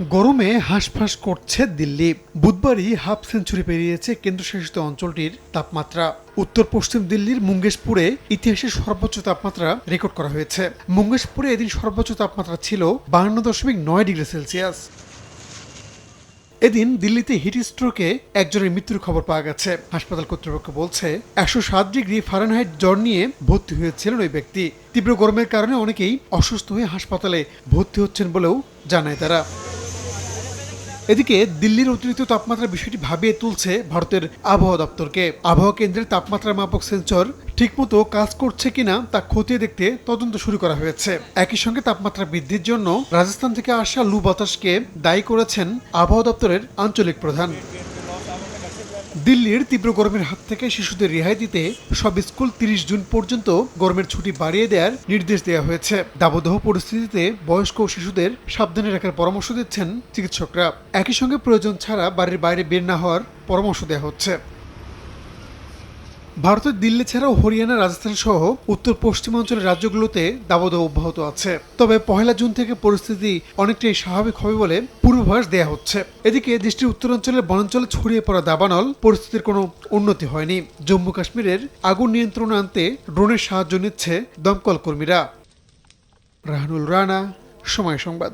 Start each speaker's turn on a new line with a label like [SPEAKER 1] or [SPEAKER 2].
[SPEAKER 1] গরমে হাঁসফাঁস করছে দিল্লি। বুধবারই হাফ সেঞ্চুরি পেরিয়েছে কেন্দ্রশাসিত অঞ্চলটির তাপমাত্রা। উত্তর পশ্চিম দিল্লির মুঙ্গেশপুরে ইতিহাসের সর্বোচ্চ তাপমাত্রা রেকর্ড করা হয়েছে। মুঙ্গেশপুরে এদিন সর্বোচ্চ তাপমাত্রা ছিল বাহান্ন দশমিক নয় ডিগ্রি সেলসিয়াস। এদিন দিল্লিতে হিট স্ট্রোকে একজনের মৃত্যুর খবর পাওয়া গেছে। হাসপাতাল কর্তৃপক্ষ বলছে, একশো সাত ডিগ্রি ফারেনহাইট জ্বর নিয়ে ভর্তি হয়েছিলেন ওই ব্যক্তি। তীব্র গরমের কারণে অনেকেই অসুস্থ হয়ে হাসপাতালে ভর্তি হচ্ছেন বলেও জানায় তারা। এদিকে দিল্লির অতিরিক্ত তাপমাত্রা বিষয়টি ভাবিয়ে তুলছে ভারতের আবহাওয়া দপ্তরকে। আবহাওয়া কেন্দ্রের তাপমাত্রা মাপক সেন্সর ঠিকমতো কাজ করছে কিনা তা খতিয়ে দেখতে তদন্ত শুরু করা হয়েছে। একই সঙ্গে তাপমাত্রা বৃদ্ধির জন্য রাজস্থান থেকে আসা লু বাতাসকে দায়ী করেছেন আবহাওয়া দপ্তরের আঞ্চলিক প্রধান। দিল্লির তীব্র গরমের হাত থেকে শিশুদের রেহাই দিতে সব স্কুল তিরিশ জুন পর্যন্ত গরমের ছুটি বাড়িয়ে দেওয়ার নির্দেশ দেওয়া হয়েছে। দাবদাহ পরিস্থিতিতে বয়স্ক ও শিশুদের সাবধানে রাখার পরামর্শ দিচ্ছেন চিকিৎসকরা। একই সঙ্গে প্রয়োজন ছাড়া বাড়ির বাইরে বের না হওয়ার পরামর্শ দেওয়া হচ্ছে। ভারতের দিল্লি ছাড়াও হরিয়ানা, রাজস্থান সহ উত্তর পশ্চিমাঞ্চলের রাজ্যগুলোতে দাবদাহ অব্যাহত আছে। তবে পহেলা জুন থেকে পরিস্থিতি অনেকটাই স্বাভাবিক হবে বলে পূর্বাভাস দেয়া হচ্ছে। এদিকে দেশটির উত্তরাঞ্চলের বনাঞ্চলে ছড়িয়ে পড়া দাবানল পরিস্থিতির কোনো উন্নতি হয়নি। জম্মু কাশ্মীরের আগুন নিয়ন্ত্রণে আনতে ড্রোনের সাহায্য নিচ্ছে দমকল কর্মীরা। রাহানুল রানা, সময় সংবাদ।